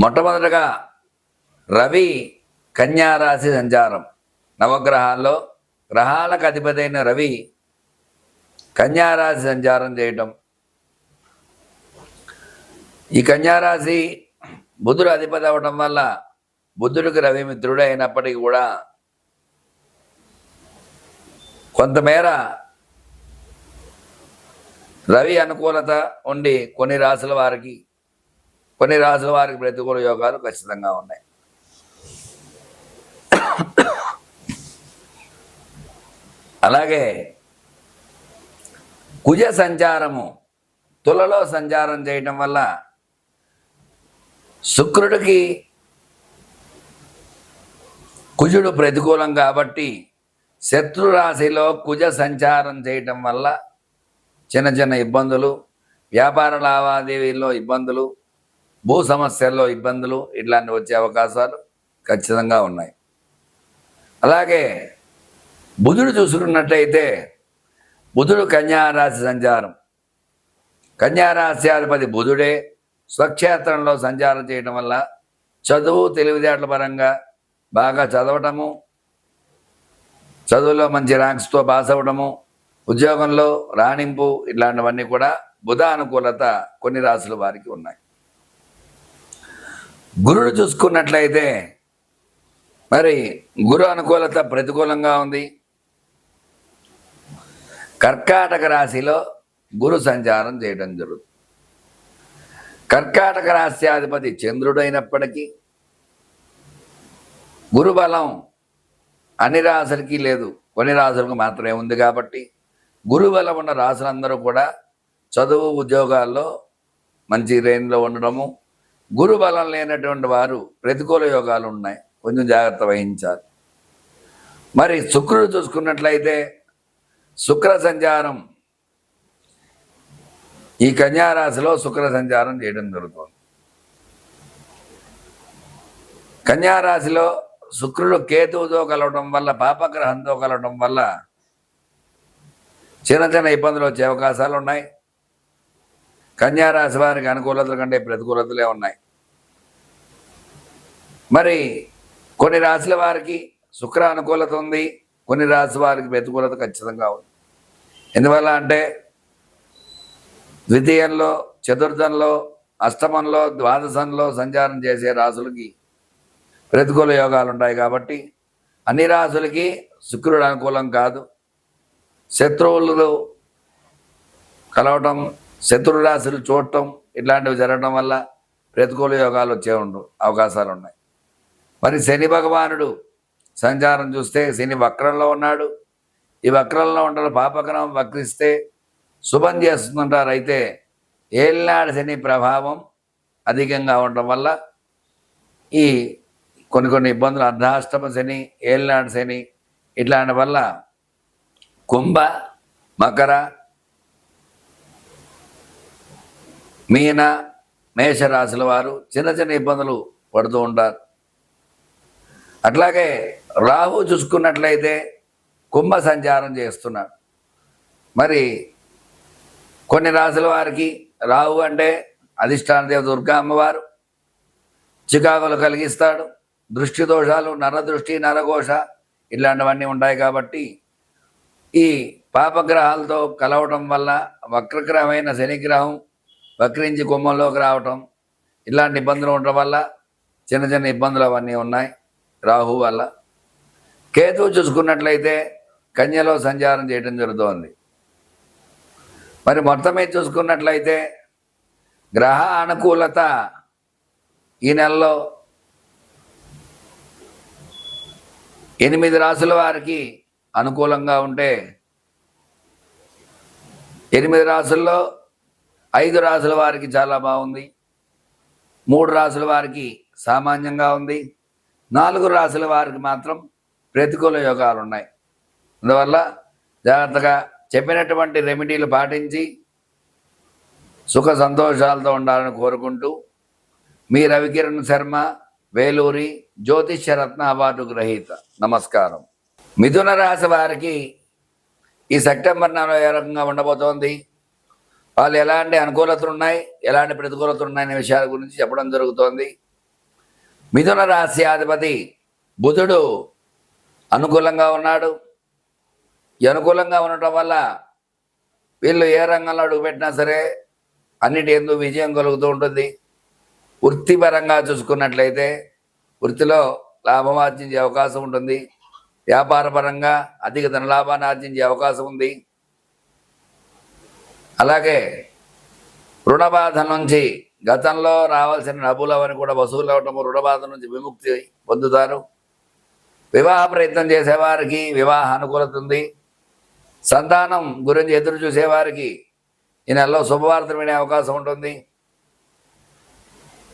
మొట్టమొదటగా రవి కన్యారాశి సంచారం. నవగ్రహాల్లో గ్రహాలకు అధిపతి అయిన రవి కన్యారాశి సంచారం చేయటం. ఈ కన్యారాశి బుధుడు అధిపతి అవ్వటం వల్ల బుద్ధుడికి రవి మిత్రుడు అయినప్పటికీ కూడా కొంతమేర రవి అనుకూలత ఉండి కొన్ని రాసుల వారికి కొన్ని రాసుల వారికి ప్రతికూల యోగాలు ఖచ్చితంగా ఉన్నాయి. అలాగే కుజ సంచారము తులలో సంచారం చేయటం వల్ల శుక్రుడికి కుజుడు ప్రతికూలం కాబట్టి శత్రు రాశిలో కుజ సంచారం చేయటం వల్ల చిన్న చిన్న ఇబ్బందులు వ్యాపార లావాదేవీల్లో ఇబ్బందులు భూ సమస్యల్లో ఇబ్బందులు ఇట్లాంటివి వచ్చే అవకాశాలు ఖచ్చితంగా ఉన్నాయి. అలాగే బుధుడు చూసుకున్నట్లయితే బుధుడు కన్యారాశి సంచారం. కన్యారాశ్యాధిపతి బుధుడే స్వక్షేత్రంలో సంచారం చేయడం వల్ల చదువు తెలివితేటల పరంగా బాగా చదవటము చదువులో మంచి ర్యాంక్స్తో పాస్ అవ్వడము ఉద్యోగంలో రాణింపు ఇట్లాంటివన్నీ కూడా బుధ అనుకూలత కొన్ని రాసుల వారికి ఉన్నాయి. గురుడు చూసుకున్నట్లయితే మరి గురు అనుకూలత ప్రతికూలంగా ఉంది. కర్కాటక రాశిలో గురు సంచారం చేయడం జరుగుతుంది. కర్కాటక రాశ్యాధిపతి చంద్రుడైనప్పటికీ గురు బలం అన్ని రాశులకి లేదు. కొన్ని రాశులకు మాత్రమే ఉంది కాబట్టి గురు బలం ఉన్న రాశులందరూ కూడా చదువు ఉద్యోగాల్లో మంచి రేంజ్లో ఉండడము గురు బలం లేనటువంటి వారు ప్రతికూల యోగాలు ఉన్నాయి. కొంచెం జాగ్రత్త వహించాలి. మరి శుక్రుడు చూసుకున్నట్లయితే శుక్ర సంచారం ఈ కన్యారాశిలో శుక్ర సంచారం చేయడం జరుగుతుంది. కన్యారాశిలో శుక్రుడు కేతువుతో కలవడం వల్ల పాపగ్రహంతో కలవడం వల్ల చిన్న చిన్న ఇబ్బందులు వచ్చే అవకాశాలు ఉన్నాయి. కన్యారాశి వారికి అనుకూలతల కంటే ప్రతికూలతలే ఉన్నాయి. మరి కొన్ని రాశుల వారికి శుక్ర అనుకూలత ఉంది కొన్ని రాశి వారికి ప్రతికూలత ఖచ్చితంగా ఉంది. ఎందువల్ల అంటే ద్వితీయంలో చతుర్థంలో అష్టమంలో ద్వాదశంలో సంచారం చేసే రాసులకి ప్రతికూల యోగాలు ఉంటాయి కాబట్టి అన్ని రాసులకి శుక్రుడు అనుకూలం కాదు. శత్రువులు కలవటం శత్రు రాశులు చూడటం ఇట్లాంటివి జరగడం వల్ల ప్రతికూల యోగాలు వచ్చే ఉండు అవకాశాలు ఉన్నాయి. మరి శని భగవానుడు సంచారం చూస్తే శని వక్రంలో ఉన్నాడు. ఈ వక్రంలో ఉండడం పాపగ్రహం వక్రిస్తే శుభం చేస్తుంటారు అయితే ఏళ్ళనాడు శని ప్రభావం అధికంగా ఉండడం వల్ల ఈ కొన్ని కొన్ని ఇబ్బందులు అర్ధాష్టమ శని ఏళ్ళనాడు శని ఇట్లాంటి వల్ల కుంభ మకర మీన మేషరాశుల వారు చిన్న చిన్న ఇబ్బందులు పడుతూ ఉంటారు. అట్లాగే రాహు చూసుకున్నట్లయితే కుంభ సంచారం చేస్తున్నాడు మరి కొన్ని రాశుల వారికి రాహు అంటే అధిష్టాన దేవ దుర్గా అమ్మవారు చికాకులు కలిగిస్తాడు. దృష్టి దోషాలు నరదృష్టి నరఘోష ఇలాంటివన్నీ ఉంటాయి కాబట్టి ఈ పాపగ్రహాలతో కలవటం వల్ల వక్రగ్రహమైన శనిగ్రహం వక్రించి కుంభంలోకి రావటం ఇలాంటి ఇబ్బందులు ఉండటం వల్ల చిన్న చిన్న ఇబ్బందులు అవన్నీ ఉన్నాయి రాహు వల్ల. కేతు చూసుకున్నట్లయితే కన్యలో సంచారం చేయడం జరుగుతోంది. మరి మొత్తం మీద చూసుకున్నట్లయితే గ్రహ అనుకూలత ఈ నెలలో ఎనిమిది రాసుల వారికి అనుకూలంగా ఉంటే ఎనిమిది రాసుల్లో ఐదు రాసుల వారికి చాలా బాగుంది. మూడు రాసుల వారికి సామాన్యంగా ఉంది. నాలుగు రాసుల వారికి మాత్రం ప్రతికూల యోగాలు ఉన్నాయి అందువల్ల జాగ్రత్తగా చెప్పినటువంటి రెమెడీలు పాటించి సుఖ సంతోషాలతో ఉండాలని కోరుకుంటూ మీ రవికిరణ్ శర్మ వేలూరి జ్యోతిష్యరత్న అవార్డు గ్రహీత. నమస్కారం. మిథున రాశి వారికి ఈ సెప్టెంబర్ నెల ఏ రకంగా ఉండబోతోంది? వాళ్ళు ఎలాంటి అనుకూలతలు ఉన్నాయి ఎలాంటి ప్రతికూలతలు ఉన్నాయనే విషయాల గురించి చెప్పడం జరుగుతోంది. మిథున రాశి అధిపతి బుధుడు అనుకూలంగా ఉన్నాడు. అనుకూలంగా ఉండటం వల్ల వీళ్ళు ఏ రంగంలో అడుగుపెట్టినా సరే అన్నిటి ఎందు విజయం కలుగుతూ ఉంటుంది. వృత్తిపరంగా చూసుకున్నట్లయితే వృత్తిలో లాభం ఆర్జించే అవకాశం ఉంటుంది. వ్యాపారపరంగా అధిక ధనలాభాన్ని ఆర్జించే అవకాశం ఉంది. అలాగే రుణబాధ నుంచి గతంలో రావాల్సిన డబ్బులు అవన్నీ కూడా వసూలు అవటము రుణబాధ నుంచి విముక్తి పొందుతారు. వివాహ ప్రయత్నం చేసేవారికి వివాహ అనుకూలత ఉంది. సంతానం గురించి ఎదురు చూసేవారికి ఈ నెలలో శుభవార్తలు వినే అవకాశం ఉంటుంది.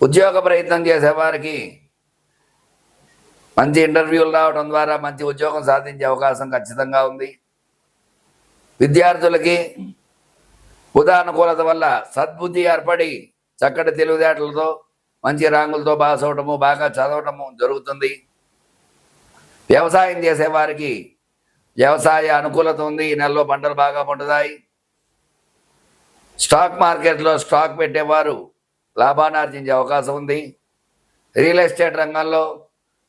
ఉద్యోగ ప్రయత్నం చేసేవారికి మంచి ఇంటర్వ్యూలు రావడం ద్వారా మంచి ఉద్యోగం సాధించే అవకాశం ఖచ్చితంగా ఉంది. విద్యార్థులకి ఉదానుకూలత వల్ల సద్బుద్ధి ఏర్పడి చక్కటి తెలివితేటలతో మంచి ర్యాంకులతో పాస్ అవటము బాగా చదవటము జరుగుతుంది. వ్యవసాయం చేసేవారికి వ్యవసాయ అనుకూలత ఉంది. ఈ నెలలో పంటలు బాగా పండుతాయి. స్టాక్ మార్కెట్లో స్టాక్ పెట్టేవారు లాభాన్ని ఆర్జించే అవకాశం ఉంది. రియల్ ఎస్టేట్ రంగంలో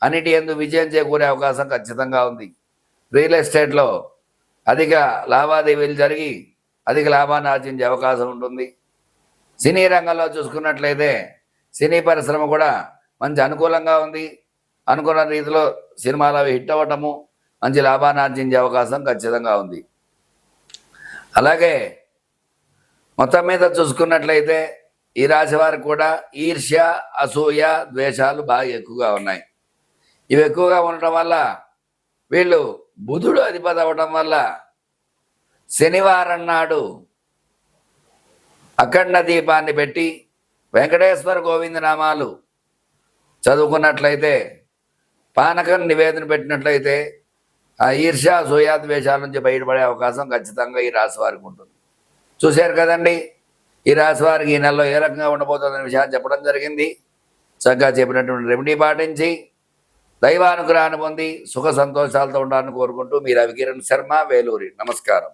అన్నిటి ఎందు విజయం చేకూరే అవకాశం ఖచ్చితంగా ఉంది. రియల్ ఎస్టేట్లో అధిక లావాదేవీలు జరిగి అధిక లాభాన్ని ఆర్జించే అవకాశం ఉంటుంది. సినీ రంగంలో చూసుకున్నట్లయితే సినీ పరిశ్రమ కూడా మంచి అనుకూలంగా ఉంది. అనుకున్న రీతిలో సినిమాలు అవి హిట్ అవ్వటము మంచి లాభాన్ని ఆర్జించే అవకాశం ఖచ్చితంగా ఉంది. అలాగే మొత్తం మీద చూసుకున్నట్లయితే ఈ రాశి వారికి కూడా ఈర్ష్య అసూయ ద్వేషాలు బాగా ఎక్కువగా ఉన్నాయి. ఇవి ఎక్కువగా ఉండటం వల్ల వీళ్ళు బుధుడు అధిపతి అవ్వటం వల్ల శనివారం నాడు అఖండ దీపాన్ని పెట్టి వెంకటేశ్వర గోవింద నామాలు చదువుకున్నట్లయితే పానకం నివేదన పెట్టినట్లయితే ఆ ఈర్ష్య సూయాద్వేషాల నుంచి బయటపడే అవకాశం ఖచ్చితంగా ఈ రాశి వారికి ఉంటుంది. చూశారు కదండి ఈ రాశి వారికి ఈ నెలలో ఏ రకంగా ఉండబోతుందనే విషయాన్ని చెప్పడం జరిగింది. చక్కగా చెప్పినటువంటి రెమెడీ పాటించి దైవానుగ్రహాన్ని పొంది సుఖ సంతోషాలతో ఉండాలని కోరుకుంటూ మీరు రవికిరణ్ శర్మ వేలూరి. నమస్కారం.